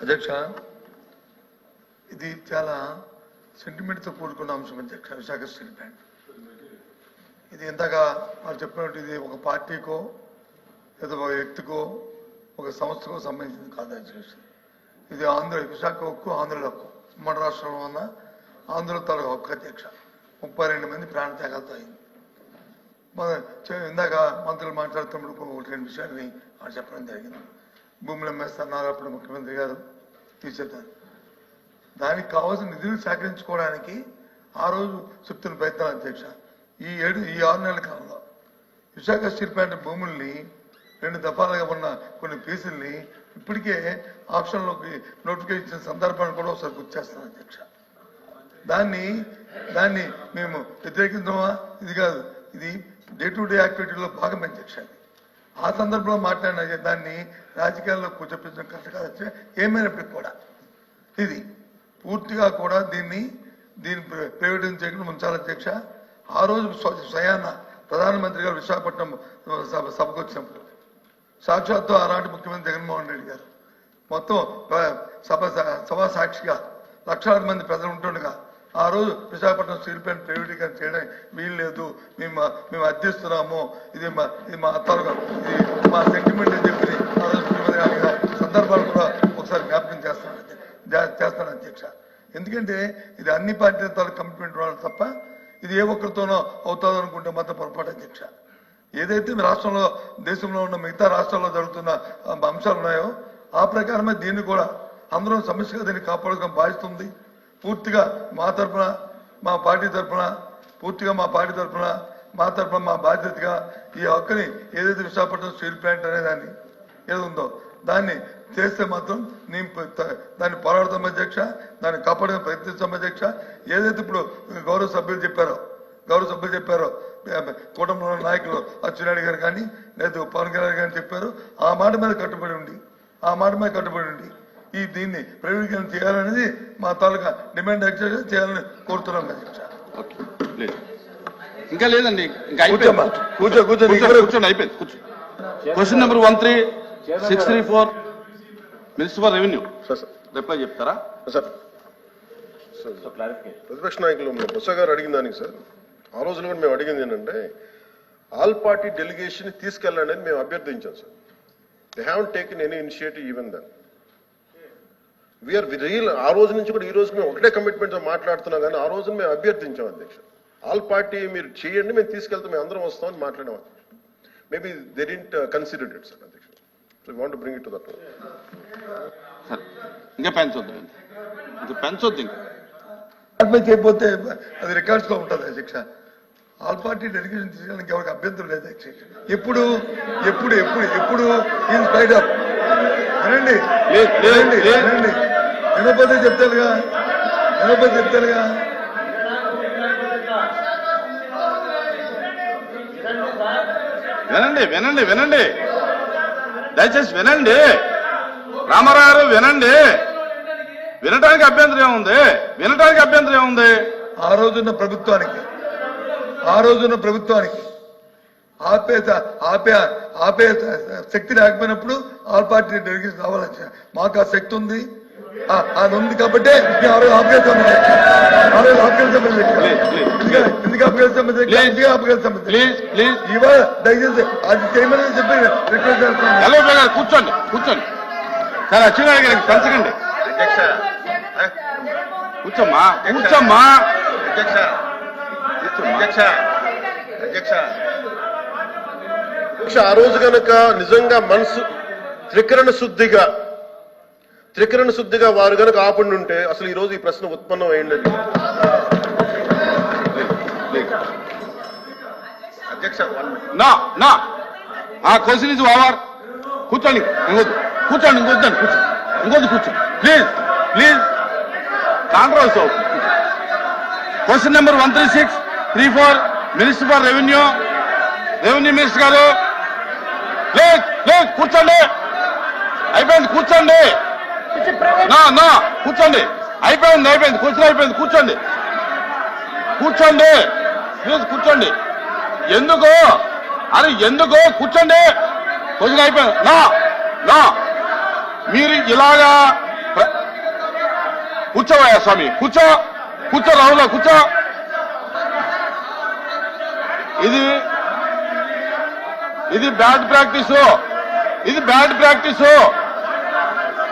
అధ్యక్ష ఇది చాలా సెంటిమెంట్తో కూడుకున్న అంశం అధ్యక్ష విశాఖ స్టేట్ బ్యాంక్ ఇది ఇందాక వారు చెప్పినట్టు ఇది ఒక పార్టీకో లేదా ఒక వ్యక్తికో ఒక సంస్థకో సంబంధించింది కాదు అధ్యక్ష ఇది ఆంధ్ర విశాఖ హక్కు ఆంధ్రుల హక్కు. ఉమ్మడి రాష్ట్రంలో ఉన్న ఆంధ్ర తాలూకు హక్కు అధ్యక్ష. ముప్పై రెండు మంది ప్రాణత్యాగాలతో అయింది. మన ఇందాక మంత్రులు మాట్లాడుతున్నప్పుడు ఒకటి రెండు విషయాన్ని ఆయన చెప్పడం జరిగింది. భూములు అమ్మేస్తున్నారు అప్పుడు ముఖ్యమంత్రి గారు తీసేద్దారు దానికి కావాల్సిన నిధులు సేకరించుకోవడానికి ఆ రోజు చెప్తున్న ప్రయత్నం అధ్యక్ష. ఈ ఏడు ఈ ఆరు నెలల కాలంలో విశాఖ స్టీల్ ప్లాంట్ భూముల్ని రెండు దఫాలుగా ఉన్న కొన్ని పీసుల్ని ఇప్పటికే ఆప్షన్లోకి నోటిఫికేషన్ ఇచ్చిన సందర్భాన్ని కూడా ఒకసారి గుర్తు చేస్తాను అధ్యక్ష. దాన్ని దాన్ని మేము వ్యతిరేకించమా ఇది కాదు. ఇది డే టు డే యాక్టివిటీలో భాగం అధ్యక్ష అది. ఆ సందర్భంలో మాట్లాడిన దాన్ని రాజకీయాల్లో కూర్చోపించడం కరెక్ట్ కాదు అధ్యక్ష. ఏమైనప్పటికీ కూడా ఇది పూర్తిగా కూడా దీన్ని దీన్ని ప్ర- ప్రైవేటైజ్ చేయకుండా ఉంచాలి అధ్యక్ష ఆ రోజు స్వయాన ప్రధానమంత్రి గారు విశాఖపట్నం సభ సభకు వచ్చినప్పుడు సాక్షాత్తు ఆనాటి ముఖ్యమంత్రి జగన్మోహన్ రెడ్డి గారు మొత్తం సభ సభా సాక్షిగా లక్షలాది మంది ప్రజలు ఉంటుండగా ఆ రోజు విశాఖపట్నం స్టీల్ ప్లాంట్ ప్రైవేటీకరణ చేయడం వీలు లేదు. మేము మేము అర్థిస్తున్నాము. ఇది మా ఇది మా అత్తారు ఇది మా సెంటిమెంట్ అని చెప్పి ఆ రోజు ముఖ్యమంత్రి సందర్భాలు కూడా ఒకసారి జ్ఞాపకం చేస్తాను చేస్తాను అధ్యక్ష. ఎందుకంటే ఇది అన్ని పార్టీల తాలూకు కమిట్మెంట్ వాళ్ళు తప్ప ఇది ఏ ఒక్కరితోనో అవుతుంది అనుకుంటే మాత్రం పొరపాటు అధ్యక్ష. ఏదైతే మీ రాష్ట్రంలో దేశంలో ఉన్న మిగతా రాష్ట్రాల్లో జరుగుతున్న అంశాలు ఉన్నాయో ఆ ప్రకారమే దీన్ని కూడా అందరం సమస్యగా దీన్ని కాపాడుకోవడం బాధిస్తుంది. పూర్తిగా మా తరఫున మా పార్టీ తరఫున పూర్తిగా మా పార్టీ తరఫున మా తరఫున మా బాధ్యతగా ఈ హక్కుని ఏదైతే విశాఖపట్నం స్టీల్ ప్లాంట్ అనే దాన్ని ఏది ఉందో దాన్ని చేస్తే మాత్రం నేను దాన్ని పోరాడతాం అధ్యక్ష దాన్ని కాపాడడం ప్రయత్నిస్తాం అధ్యక్ష. ఏదైతే ఇప్పుడు గౌరవ సభ్యులు చెప్పారో గౌరవ సభ్యులు చెప్పారో కుటుంబంలో ఉన్న నాయకులు అచ్చెన్నాయుడు గారు కానీ లేదా పవన్ కళ్యాణ్ గారు చెప్పారు ఆ మాట మీద కట్టుబడి ఉండి ఆ మాట మీద కట్టుబడి ఉండి ఈ దీన్ని ప్రైవేటీకరణ చేయాలనేది మా తాలూకా డిమాండ్ ఎక్సర్సైజ్ చేయాలని కోరుతున్నాం అధ్యక్ష ప్లీజ్ ఇంకా లేదండి. ఇంకా కూర్చో, కూర్చో, కూర్చోండి అయిపోయింది. కూర్చో. Question number one three six three four minister for revenue sir sir reply చెప్తారా? సార్ ప్రతిపక్ష నాయకులు బొత్స గారు అడిగిన దానికి సార్ ఆ రోజున కూడా మేము అడిగింది ఏంటంటే ఆల్ పార్టీ డెలిగేషన్ తీసుకెళ్ళండి అని మేము అభ్యర్థించాం sir they have taken any initiative even then we are real ఆ రోజు నుంచి కూడా ఈ రోజు మేము ఒకటే కమిట్మెంట్ మాట్లాడుతున్నాం కానీ ఆ రోజున మేము అభ్యర్థించాం అధ్యక్ష. ఆల్ పార్టీ మీరు చేయండి మేము తీసుకెళ్తాం మేము అందరం వస్తామని మాట్లాడాం maybe they didn't consider it sir అధ్యక్ష. Want bring it to that సరే ఇంకా పెంచొద్దు ఇంకా పెంచొద్దు ఇంకా. చేయకపోతే అది రికార్డ్స్లో ఉంటుంది అధ్యక్ష. ఆల్ పార్టీ డెలిగేషన్ తీసుకోవడానికి ఎవరికి అభ్యంతరం లేదు అధ్యక్ష. ఎప్పుడు ఎప్పుడు ఎప్పుడు ఎప్పుడు ఇన్ స్పైడ్ ఆఫ్ వినండి లేదు, గణపతి చెప్తారుగా గణపతి చెప్తారుగా వినండి వినండి వినండి. దయచేసి వినండి. రామారావు గారు వినండి. వినటానికి అభ్యంతరం ఏముంది? వినటానికి అభ్యంతరం ఏముంది? ఆ రోజున్న ప్రభుత్వానికి ఆ రోజున్న ప్రభుత్వానికి ఆపే ఆపే ఆపే శక్తి లేకపోయినప్పుడు ఆల్ పార్టీ డెలిగేషన్ రావాలని మాకు ఆ శక్తి ఉంది. అది ఉంది కాబట్టి మేము ఆ రోజు ఆ రోజు. ఎందుకు. ఎందుకు ఇవాళ దయచేసి అది చేయమని చెప్పి రిక్వెస్ట్ చేస్తున్నాను. ఎల్ఓపి గారు కూర్చోండి కూర్చోండి. సరే అచ్చెన్నాయుడు గారికి పెంచకండి కూర్చోమ్మా కూర్చోమ్మా. అధ్యక్ష. అధ్యక్ష. అధ్యక్ష. అధ్యక్ష ఆ రోజు గనక నిజంగా మనసు త్రికరణ శుద్ధిగా త్రికరణ శుద్ధిగా వారు కనుక ఆపండి ఉంటే అసలు ఈ రోజు ఈ ప్రశ్న ఉత్పన్నం అయ్యింది నా నా. ఆ క్వశ్చన్ ఇస్ ఓవర్ కూర్చోండి ఇంకొద్దు. కూర్చోండి ఇంకొద్దండి కూర్చో ఇంకొద్దు కూర్చో. ప్లీజ్ ప్లీజ్ కాంట్రవర్సీ అవుతుంది question number one three six three four minister for revenue revenue minister గారు. లేదు లేదు కూర్చోండి. అయిపోయింది కూర్చోండి. కూర్చోండి. అయిపోయింది అయిపోయింది కూర్చొని అయిపోయింది కూర్చోండి. కూర్చోండి. ప్లీజ్ కూర్చోండి. ఎందుకు? అరే ఎందుకు? కూర్చోండి. క్వశ్చన్ అయిపోయింది. నా నా. మీరు ఇలాగా కూర్చోవయ్యా స్వామి. కూర్చో కూర్చో రాహుల్ కూర్చో. ఇది ఇది బ్యాడ్ ప్రాక్టీస్. ఇది బ్యాడ్ ప్రాక్టీస్.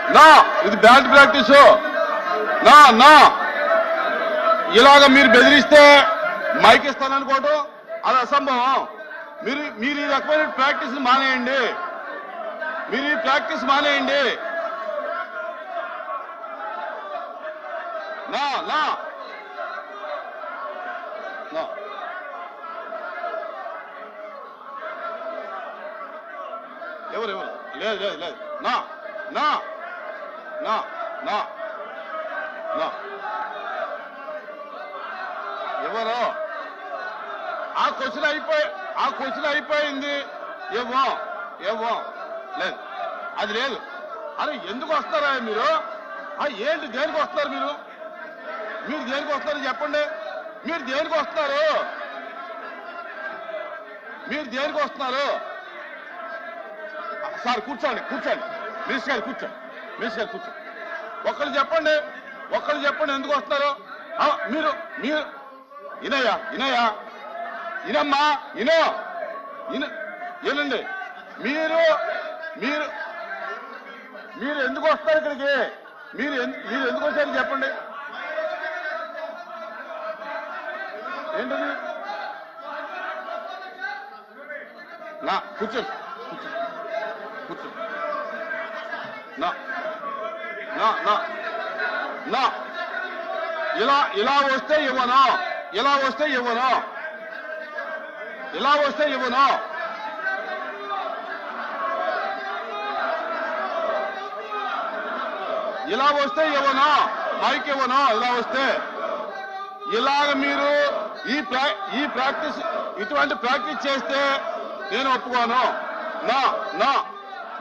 నా ఇది బ్యాడ్ ప్రాక్టీస్. నా నా. ఇలాగ మీరు బెదిరిస్తే మైక్ ఇస్తాననుకోవటం అది అసంభవం. మీరు మీరు ఈ రకమైన ప్రాక్టీస్ మానేయండి. మీరు ఈ ప్రాక్టీస్ మానేయండి. నా. నా. ఎవరు ఎవరు? లేదు లేదు లేదు. నా నా. నా నా no. ఎవరు? ఆ క్వశ్చన్ అయిపోయి ఆ క్వశ్చన్ అయిపోయింది. ఏమో ఏమో. లేదు అది లేదు. అరే ఎందుకు వస్తారా మీరు? ఆ ఏంటి దేనికి వస్తారు మీరు? మీరు దేనికి వస్తారు చెప్పండి. మీరు దేనికి వస్తారు? మీరు దేనికి వస్తున్నారు? సార్ కూర్చోండి కూర్చోండి. మినిస్టర్ గారు కూర్చోండి. మినిస్టర్ గారు కూర్చోండి ఒక్కరు చెప్పండి ఒక్కరు చెప్పండి ఎందుకు వస్తారు మీరు మీరు ఇనయ్యా ఇనయ్యా ఇనమ్మా ఇనో ఇన ఏనండి మీరు మీరు మీరు ఎందుకు వస్తారు ఇక్కడికి? మీరు మీరు ఎందుకు వచ్చారు చెప్పండి. ఏంటది? నా కూర్చోండి కూర్చో కూర్చో. నా నా నా నా. ఇలా ఇలా వస్తే ఇవ్వను? ఇలా వస్తే ఇవ్వను? ఇలా వస్తే ఇవ్వను? ఇలా వస్తే ఇవ్వను? మైక్ ఇవ్వను? ఇలా వస్తే. ఇలాగ మీరు ఈ ప్రా ఈ ప్రాక్టీస్ ఇటువంటి ప్రాక్టీస్ చేస్తే నేను ఒప్పుకోను. నా నా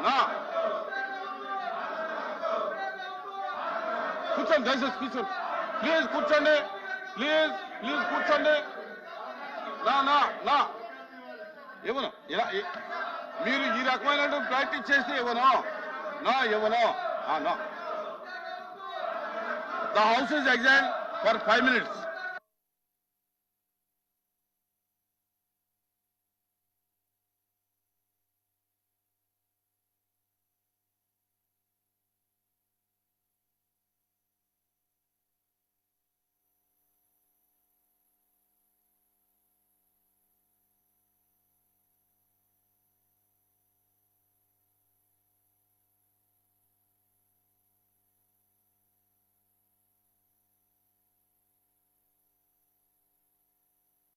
నా. కూర్చోండి దయచేసి కూర్చోండి. ప్లీజ్ కూర్చోండి ప్లీజ్ ప్లీజ్ కూర్చోండి. నా నా నా. ఇవ్వను ఇలా మీరు ఈ రకమైన ప్రాక్టీస్ చేస్తే ఇవ్వను నా ఇవ్వను నా. The house is exam for five minutes